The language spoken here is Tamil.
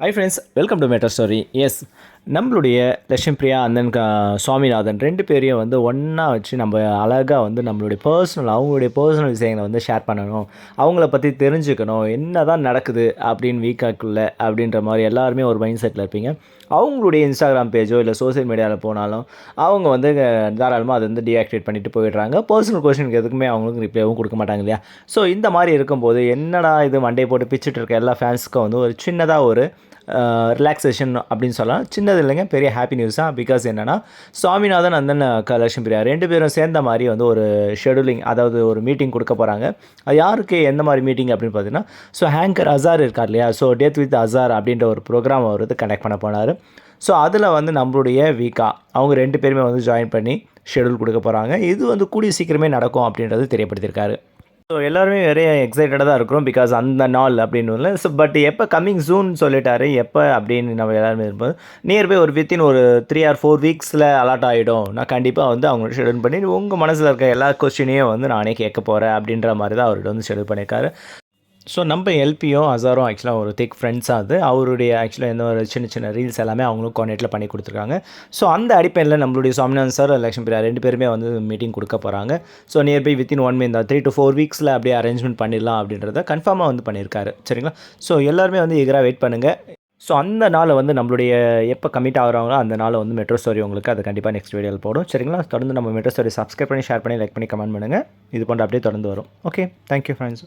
Hi friends welcome to Metro Story yes நம்மளுடைய லட்சுமி பிரியா அந்தன் சுவாமிநாதன் ரெண்டு பேரையும் வந்து ஒன்றா வச்சு நம்ம அழகாக வந்து நம்மளுடைய பர்சனல் அவங்களுடைய பர்சனல் விஷயங்களை வந்து ஷேர் பண்ணணும். அவங்கள பற்றி தெரிஞ்சுக்கணும். என்ன தான் நடக்குது அப்படின்னு வீக்காக்குள்ளே அப்படின்ற மாதிரி எல்லாருமே ஒரு மைண்ட் செட்டில் இருப்பீங்க. அவங்களுடைய இன்ஸ்டாகிராம் பேஜோ இல்லை சோஷியல் மீடியாவில் போனாலும் அவங்க வந்து தாராளமாக அதை வந்து டீஆக்டிவேட் பண்ணிட்டு போயிடுறாங்க. பர்சனல் கொஷனுக்கு எதுக்குமே அவங்களுக்கு ரிப்ளைவும் கொடுக்க மாட்டாங்க இல்லையா? ஸோ இந்த மாதிரி இருக்கும்போது என்னடா இது மண்டே போட்டு பிச்சுட்டு இருக்க எல்லா ஃபேன்ஸுக்கும் வந்து ஒரு சின்னதாக ஒரு ரிலாக்ஸேஷன் அப்படின்னு சொல்லலாம். சின்னது இல்லைங்க பெரிய ஹாப்பி நியூஸ் தான். பிகாஸ் என்னென்னா சுவாமிநாதன் அந்தன் தென் லட்சுமி பிரியா ரெண்டு பேரும் சேர்ந்த மாதிரி வந்து ஒரு ஷெடியூலிங் அதாவது ஒரு மீட்டிங் கொடுக்க போகிறாங்க அது யாருக்கு எந்த மாதிரி மீட்டிங் அப்படின்னு பார்த்தீங்கன்னா ஸோ ஹேங்கர் அசார் இருக்கார் இல்லையா? ஸோ டேத் வித் அசார் அப்படின்ற ஒரு ப்ரோக்ராம் அவர் வந்து கனெக்ட் பண்ண போனார். ஸோ அதில் வந்து நம்மளுடைய வீக்கா அவங்க ரெண்டு பேருமே வந்து ஜாயின் பண்ணி ஷெடியூல் கொடுக்க போகிறாங்க இது வந்து கூடிய சீக்கிரமே நடக்கும் அப்படின்றது தெரியப்படுத்தியிருக்காரு. ஸோ எல்லாருமே நிறைய எக்ஸைட்டடாக தான் இருக்கிறோம் பிகாஸ் அந்த நாள் அப்படின்னு ஸோ பட் எப்போ கம்மிங் ஜூன் சொல்லிட்டாரு எப்போ அப்படின்னு நம்ம எல்லாருமே இருப்போம் நியர்பை ஒரு வித்தின் ஒரு த்ரீ ஆர் ஃபோர் வீக்ஸில் அலாட் ஆகிடும் நான் கண்டிப்பாக வந்து அவங்க ஷெடியூல் பண்ணி உங்கள் மனசில் இருக்க எல்லா கொஸ்டினையும் வந்து நானே கேட்க போகிறேன் அப்படின்ற மாதிரி தான் அவர்கிட்ட வந்து ஷெடியூல் பண்ணியிருக்காரு. ஸோ நம்ம எல்பியும் அசாரும் ஆக்சுவலாக ஒரு திக் ஃப்ரெண்ட்ஸாக அது. அவருடைய ஆக்சுவலாக எந்த ஒரு சின்ன சின்ன ரீல்ஸ் எல்லாமே அவங்களும் கான்டெக்ட்டில் பண்ணி கொடுத்துருக்காங்க. ஸோ அந்த அடிப்படையில் நம்மளுடைய சுவாமிநாதன் சார் லக்ஷ்மி பிரியா ரெண்டு பேருமே வந்து மீட்டிங் கொடுக்க போகிறாங்க so nearby within one month three to four வீக்ஸில் அப்படியே அரேஞ்ச்மெண்ட் பண்ணிடலாம் அப்படின்றத கன்ஃபார்மாக வந்து பண்ணியிருக்காரு. சரிங்களா? ஸோ எல்லாருமே வந்து எகராக வெயிட் பண்ணுங்கள் ஸோ அந்த நாளை வந்து நம்மளுடைய எப்போ கமிட் ஆகிறாங்களோ அந்த நாளை வந்து மெட்ரோ ஸ்டோரி உங்களுக்கு அது கண்டிப்பாக நெக்ஸ்ட் வீடியோவில் போடும். சரிங்களா? தொடர்ந்து நம்ம மெட்ரோ ஸ்டோரி சப்ஸ்கிரைப் பண்ணி ஷேர் பண்ணி லைக் பண்ணி கமெண்ட் பண்ணுங்கள் இது போன்ற அப்படியே தொடர்ந்து வரும். Okay thank you friends